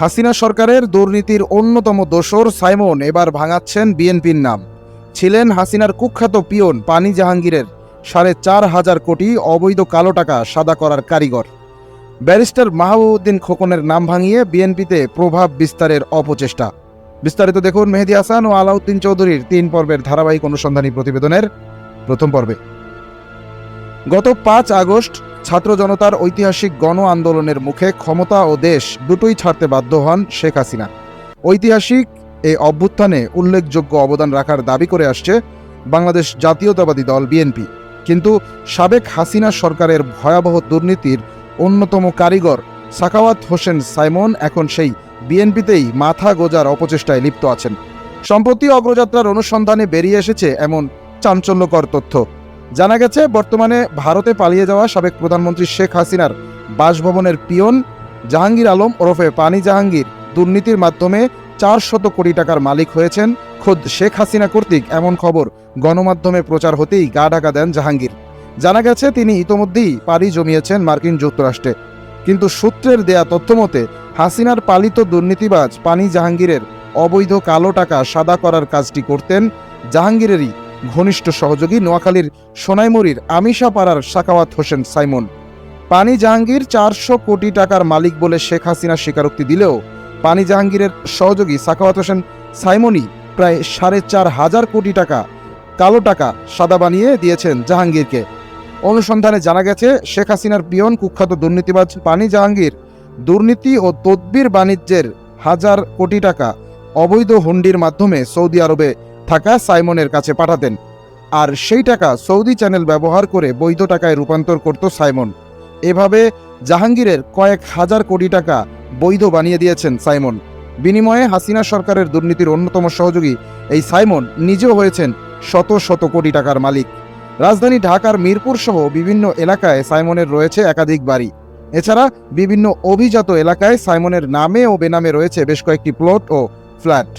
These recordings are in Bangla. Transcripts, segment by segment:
হাসিনা সরকারের দুর্নীতির অন্যতম দোসর সাইমন এবার ভাঙাচ্ছেন বিএনপির নাম। ছিলেন হাসিনার কুখ্যাত পিয়ন পানি জাহাঙ্গীরের। সাড়ে চার হাজার কোটি অবৈধ কালো টাকা সাদা করার কারিগর। ব্যারিস্টার মাহবুবউদ্দিন খোকনের নাম ভাঙিয়ে বিএনপিতে প্রভাব বিস্তারের অপচেষ্টা। বিস্তারিত দেখুন মেহেদি হাসান ও আলাউদ্দিন চৌধুরীর তিন পর্বের ধারাবাহিক অনুসন্ধানী প্রতিবেদনের প্রথম পর্বে। গত পাঁচ আগস্ট ছাত্র জনতার ঐতিহাসিক গণ আন্দোলনের মুখে ক্ষমতা ও দেশ দুটোই ছাড়তে বাধ্য হন শেখ হাসিনা। ঐতিহাসিক এই অভ্যুত্থানে উল্লেখযোগ্য অবদান রাখার দাবি করে আসছে বাংলাদেশ জাতীয়তাবাদী দল বিএনপি। কিন্তু সাবেক হাসিনা সরকারের ভয়াবহ দুর্নীতির অন্যতম কারিগর সাকাওয়াত হোসেন সাইমন এখন সেই বিএনপিতেই মাথা গোজার অপচেষ্টায় লিপ্ত আছেন। সম্প্রতি অগ্রযাত্রার অনুসন্ধানে বেরিয়ে এসেছে এমন চাঞ্চল্যকর তথ্য। জানা গেছে, বর্তমানে ভারতে পালিয়ে যাওয়া সাবেক প্রধানমন্ত্রী শেখ হাসিনার বাসভবনের পিয়ন জাহাঙ্গীর আলম ওরফে পানি জাহাঙ্গীর দুর্নীতির মাধ্যমে চার শত কোটি টাকার মালিক হয়েছেন। খোদ শেখ হাসিনা কর্তৃক এমন খবর গণমাধ্যমে প্রচার হতেই গা ঢাকা দেন জাহাঙ্গীর। জানা গেছে, তিনি ইতোমধ্যেই পাড়ি জমিয়েছেন মার্কিন যুক্তরাষ্ট্রে। কিন্তু সূত্রের দেয়া তথ্যমতে হাসিনার পালিত দুর্নীতিবাজ পানি জাহাঙ্গীরের অবৈধ কালো টাকা সাদা করার কাজটি করতেন জাহাঙ্গীরেরই ঘনিষ্ঠ সহযোগী নোয়াখালীর সোনাইমুড়ির আমিষা পাড়ার সাকাওয়াত হোসেন সাইমন। পানি জাহাঙ্গীর চারশো কোটি টাকার মালিক বলে শেখ হাসিনা স্বীকারোক্তি দিলেও পানি জাহাঙ্গীরের সহযোগী সাকাওয়াত হোসেন সাইমনই প্রায় সাড়ে চার হাজার কোটি টাকা, কালো টাকা সাদা বানিয়ে দিয়েছেন জাহাঙ্গীরকে। অনুসন্ধানে জানা গেছে, শেখ হাসিনার পিয়ন কুখ্যাত দুর্নীতিবাজ পানি জাহাঙ্গীর দুর্নীতি ও তদ্বির বাণিজ্যের হাজার কোটি টাকা অবৈধ হুন্ডির মাধ্যমে সৌদি আরবে থাকা সাইমনের কাছে পাঠাতেন। আর সেই টাকা সৌদি চ্যানেল ব্যবহার করে বৈধ টাকায় রূপান্তর করত সাইমন। এভাবে জাহাঙ্গীরের কয়েক হাজার কোটি টাকা বৈধ বানিয়ে দিয়েছেন সাইমন। বিনিময়ে হাসিনা সরকারের দুর্নীতির অন্যতম সহযোগী এই সাইমন নিজেও হয়েছেন শত শত কোটি টাকার মালিক। রাজধানী ঢাকার মিরপুর সহ বিভিন্ন এলাকায় সাইমনের রয়েছে একাধিক বাড়ি। এছাড়া বিভিন্ন অভিজাত এলাকায় সাইমনের নামে ও বেনামে রয়েছে বেশ কয়েকটি প্লট ও ফ্ল্যাট।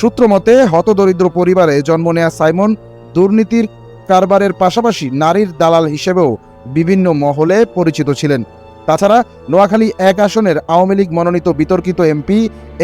সূত্রমতে, হতদরিদ্র পরিবারে জন্ম নেয়া সাইমন দুর্নীতির কারবারের পাশাপাশি নারীর দালাল হিসেবেও বিভিন্ন মহলে পরিচিত ছিলেন। তাছাড়া, নোয়াখালী এক আসনের আওয়ামী লীগ মনোনীত বিতর্কিত এমপি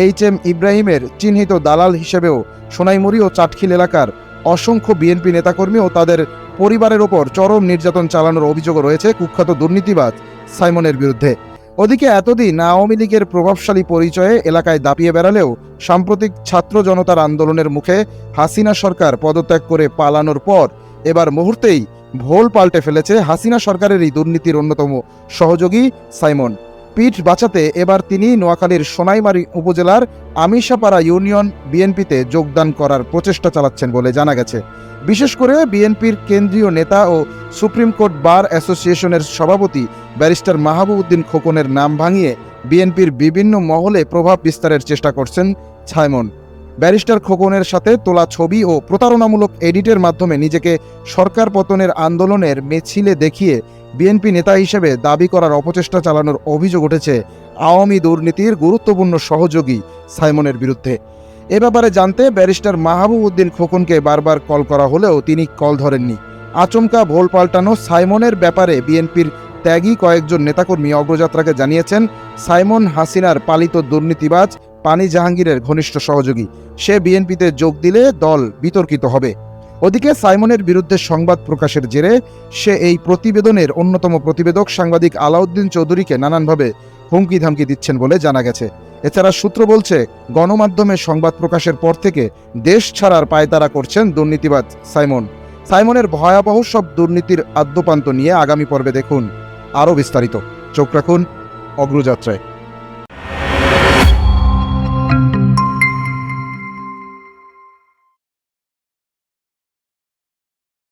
এইচ এম ইব্রাহিমের চিহ্নিত দালাল হিসেবেও সোনাইমুড়ি ও চাটখিল এলাকার অসংখ্য বিএনপি নেতাকর্মী ও তাদের পরিবারের ওপর চরম নির্যাতন চালানোর অভিযোগও রয়েছে কুখ্যাত দুর্নীতিবাজ সাইমনের বিরুদ্ধে। ওদিকে এতদিন আওয়ামী লীগের প্রভাবশালী পরিচয়ে এলাকায় দাপিয়ে বেড়ালেও সাম্প্রতিক ছাত্র জনতার আন্দোলনের মুখে হাসিনা সরকার পদত্যাগ করে পালানোর পর এবার মুহূর্তেই ভোল পাল্টে ফেলেছে হাসিনা সরকারের এই দুর্নীতির অন্যতম সহযোগী সাইমন। পিঠ বাঁচাতে এবার তিনি নোয়াখালীর সোনাইমারি উপজেলার আমিষাপাড়া ইউনিয়ন বিএনপিতে যোগদান করার প্রচেষ্টা চালাচ্ছেন বলে জানা গেছে। বিশেষ করে বিএনপির কেন্দ্রীয় নেতা ও সুপ্রিম কোর্ট বার অ্যাসোসিয়েশনের সভাপতি ব্যারিস্টার মাহবুবউদ্দিন খোকনের নাম ভাঙিয়ে বিএনপির বিভিন্ন মহলে প্রভাব বিস্তারের চেষ্টা করছেন ছাইমন। ব্যারিস্টার খোকনের সাথে তোলা ছবি ও প্রতারণামূলক এডিটের মাধ্যমে নিজেকে সরকার পতনের আন্দোলনের মিছিলে দেখিয়ে বিএনপি নেতা হিসেবে দাবি করার অপচেষ্টা চালানোর অভিযোগ উঠেছে আওয়ামী দুর্নীতির গুরুত্বপূর্ণ সহযোগী সাইমনের বিরুদ্ধে। এ ব্যাপারে জানতে ব্যারিস্টার মাহবুব উদ্দিন খোকনকে বারবার কল করা হলেও তিনি কল ধরেননি। আচমকা ভোল পাল্টানো সাইমনের ব্যাপারে বিএনপির ত্যাগী কয়েকজন নেতাকর্মী অগ্রযাত্রাকে জানিয়েছেন, সাইমন হাসিনার পালিত দুর্নীতিবাজ পানি জাহাঙ্গীরের ঘনিষ্ঠ সহযোগী। সে বিএনপিতে যোগ দিলে দল বিতর্কিত হবে। ওদিকে সাইমনের বিরুদ্ধে সংবাদ প্রকাশের জেরে সে এই প্রতিবেদনের অন্যতম প্রতিবেদক সাংবাদিক আলাউদ্দিন চৌধুরীকে নানানভাবে হুমকি ধামকি দিচ্ছেন বলে জানা গেছে। এছাড়া সূত্র বলছে, গণমাধ্যমে সংবাদ প্রকাশের পর থেকে দেশ ছাড়ার পায়তারা করছেন দুর্নীতিবাদ সাইমন। সাইমনের ভয়াবহ সব দুর্নীতির আদ্যপান্ত নিয়ে আগামী পর্বে দেখুন। আরও বিস্তারিত। চোখ রাখুন অগ্রযাত্রায়।